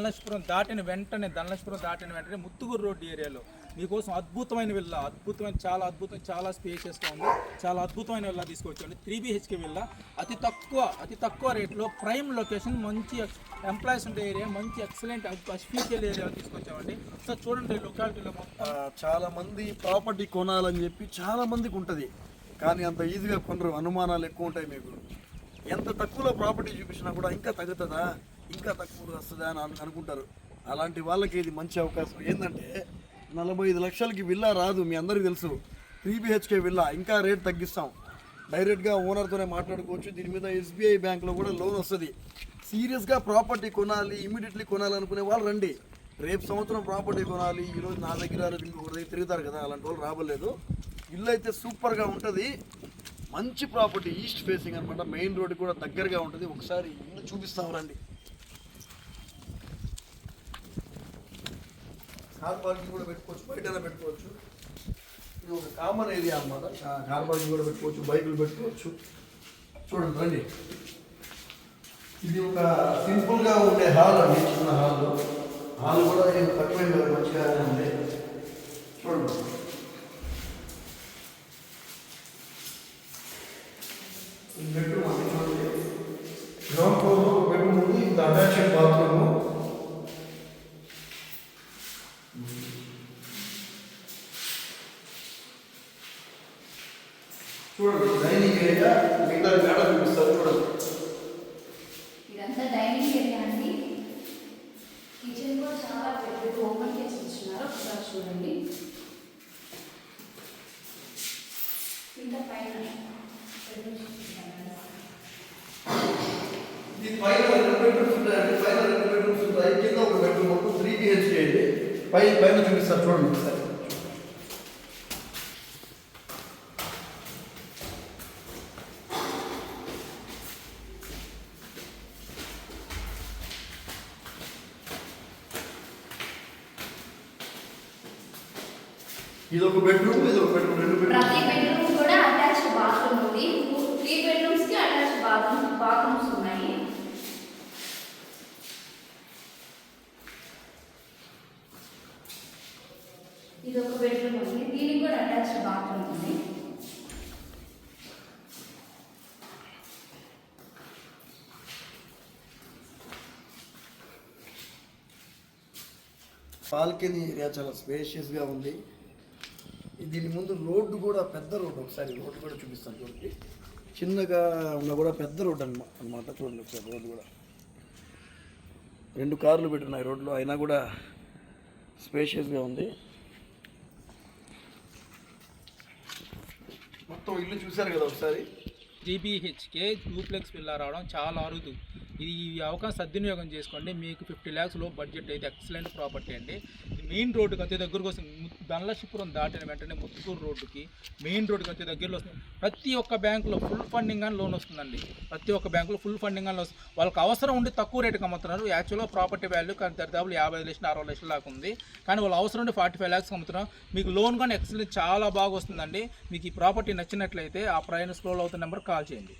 ధనలక్ష్పురం దాటిన వెంటనే ధనలక్ష్పురం దాటిన వెంటనే ముత్తుగూరు రోడ్డు ఏరియాలో మీకోసం అద్భుతమైన విల్లా అద్భుతమైన చాలా అద్భుతం చాలా స్పేషియస్గా ఉంది. చాలా అద్భుతమైన విల్లా తీసుకొచ్చాండి. Three BHK villa. అతి తక్కువ అతి తక్కువ రేట్లో ప్రైమ్ లొకేషన్ మంచి ఎంప్లాయీస్ ఉండే ఏరియా మంచి ఎక్సలెంట్ స్పీషియల్ ఏరియా తీసుకొచ్చామండి. సో చూడండి లొకాలిటీలో చాలా మంది ప్రాపర్టీ కొనాలని చెప్పి చాలా మందికి ఉంటుంది. కానీ అంత ఈజీగా కొనరు. అనుమానాలు ఎక్కువ ఉంటాయి మీకు. ఎంత తక్కువలో ప్రాపర్టీ చూపించినా కూడా ఇంకా తగ్గుతుందా? ఇంకా తక్కువ వస్తుందా అని అనుకుంటారు. అలాంటి వాళ్ళకి ఇది మంచి అవకాశం. ఏంటంటే నలభై ఐదు లక్షలకి విల్లా రాదు మీ అందరికీ తెలుసు. త్రీ బిహెచ్కే విల్లా ఇంకా రేట్ తగ్గిస్తాం. డైరెక్ట్గా ఓనర్తోనే మాట్లాడుకోవచ్చు. దీని మీద ఎస్బీఐ బ్యాంక్లో కూడా లోన్ వస్తుంది. సీరియస్గా ప్రాపర్టీ కొనాలి ఇమీడియట్లీ కొనాలనుకునే వాళ్ళు రండి. రేపు సంవత్సరం ప్రాపర్టీ కొనాలి ఈరోజు నా దగ్గర రేపు దగ్గర తిరుగుతారు కదా అలాంటి వాళ్ళు రాబలేదు ఇల్లు అయితే సూపర్గా ఉంటుంది. మంచి ప్రాపర్టీ ఈస్ట్ ఫేసింగ్ అనమాట మెయిన్ రోడ్ కూడా దగ్గరగా ఉంటుంది. ఒకసారి ఇల్లు చూపిస్తాం రండి. కార్ పార్కింగ్ కూడా పెట్టుకోవచ్చు బయట పెట్టుకోవచ్చు. ఇది ఒక కామన్ ఏరియా అనమాట కార్ పార్కింగ్ కూడా పెట్టుకోవచ్చు బైకులు పెట్టుకోవచ్చు. చూడండి రండి. ఇది ఒక సింపుల్గా ఉండే హాల్ అండి చిన్న హాల్ హాల్ కూడా ఏం తక్కువ ఏం కాదు, మంచిగానే ఉంది. చూడండి. ఈ బెడ్రూమ్ అండి చూడండి. గ్రౌండ్ ఫ్లోర్లో ఒక బెడ్రూమ్ ఉంది ఇది అటాచ్డ్ బాత్రూమ్ చూడండి డైనింగ్ ఏరియా మిగతా మేడ చూపిస్తారు చూడండి ఇదంతా డైనింగ్ ఏరియా అండి. కిచెన్ కూడా చాలా పెద్దది ఓపెన్ చేసి ఇచ్చినారు. ఒకసారి చూడండి. పైన ఇది పైన రెండు బెడ్రూమ్స్ ఉంటాయండి పైన రెండు బెడ్రూమ్స్ ఉంటాయి కింద ఒక బెడ్రూమ్ మొత్తం త్రీ బిహెచ్కే అండి. పై పైన చూపిస్తారు చూడండి ఒకసారి. ఇది ఒక బెడ్రూమ్ ఇది ఒక బెడ్రూమ్ రెండు బెడ్రూమ్ ప్రతి బెడ్రూమ్ కూడా అటాచ్డ్ బాత్రూమ్ ఉంది. త్రీ బెడ్రూమ్స్కి అటాచ్డ్ బాత్రూమ్ బాత్రూమ్స్ ఉన్నాయి. ఇది ఒక బెడ్రూమ్ ఉంది. దీనికి కూడా అటాచ్డ్ బాత్రూమ్ ఉంది. బాల్కనీ ఏరియా చాలా స్పేషియస్గా ఉంది. దీని ముందు రోడ్డు కూడా పెద్ద రోడ్డు ఒకసారి రోడ్డు కూడా చూపిస్తాను చూడండి. చిన్నగా ఉన్న కూడా పెద్ద రోడ్డు అనమాట అనమాట చూడండి ఒకసారి రోడ్డు కూడా. రెండు కార్లు పెట్టున్నాయి రోడ్లో అయినా కూడా స్పేషియస్గా ఉంది. మొత్తం ఇల్లు చూశారు కదా ఒకసారి? జీబీహెచ్కే డూప్లెక్స్ పిల్ల రావడం చాలా అరుదు. ఇది ఈ అవకాశం సద్వినియోగం చేసుకోండి. మీకు ఫిఫ్టీ ల్యాక్స్లో బడ్జెట్ అయితే ఎక్సలెంట్ ప్రాపర్టీ అండి. మెయిన్ రోడ్డుకి అతి దగ్గరకు వస్తుంది ము- దాటిన వెంటనే ముత్తుకూరు రోడ్డుకి మెయిన్ రోడ్డుకి అతి దగ్గరలో వస్తుంది. ప్రతి ఒక్క బ్యాంకులో ఫుల్ ఫండింగ్ అని లోన్ వస్తుందండి. ప్రతి ఒక్క బ్యాంకులో ఫుల్ ఫండింగ్ అని లోన్ వస్తుంది. వాళ్ళకి అవసరం ఉండి తక్కువ రేటుకి అమ్ముతున్నారు. యాక్చువల్గా ప్రాపర్టీ వాల్యూ కానీ దరిదాపులు యాభై లక్షలు అరవై లక్షల దాకా ఉంది. కానీ వాళ్ళు అవసరం ఉండి ఫార్టీ ఫైవ్ ల్యాక్స్ అమ్ముతున్నారు. మీకు లోన్ కానీ ఎక్సలెంట్ చాలా బాగా వస్తుందండి. మీకు ఈ ప్రాపర్టీ నచ్చినట్లయితే ఆ ప్రయాణ స్క్రోల్ అవుతున్న నెంబర్ కాల్ చేయండి.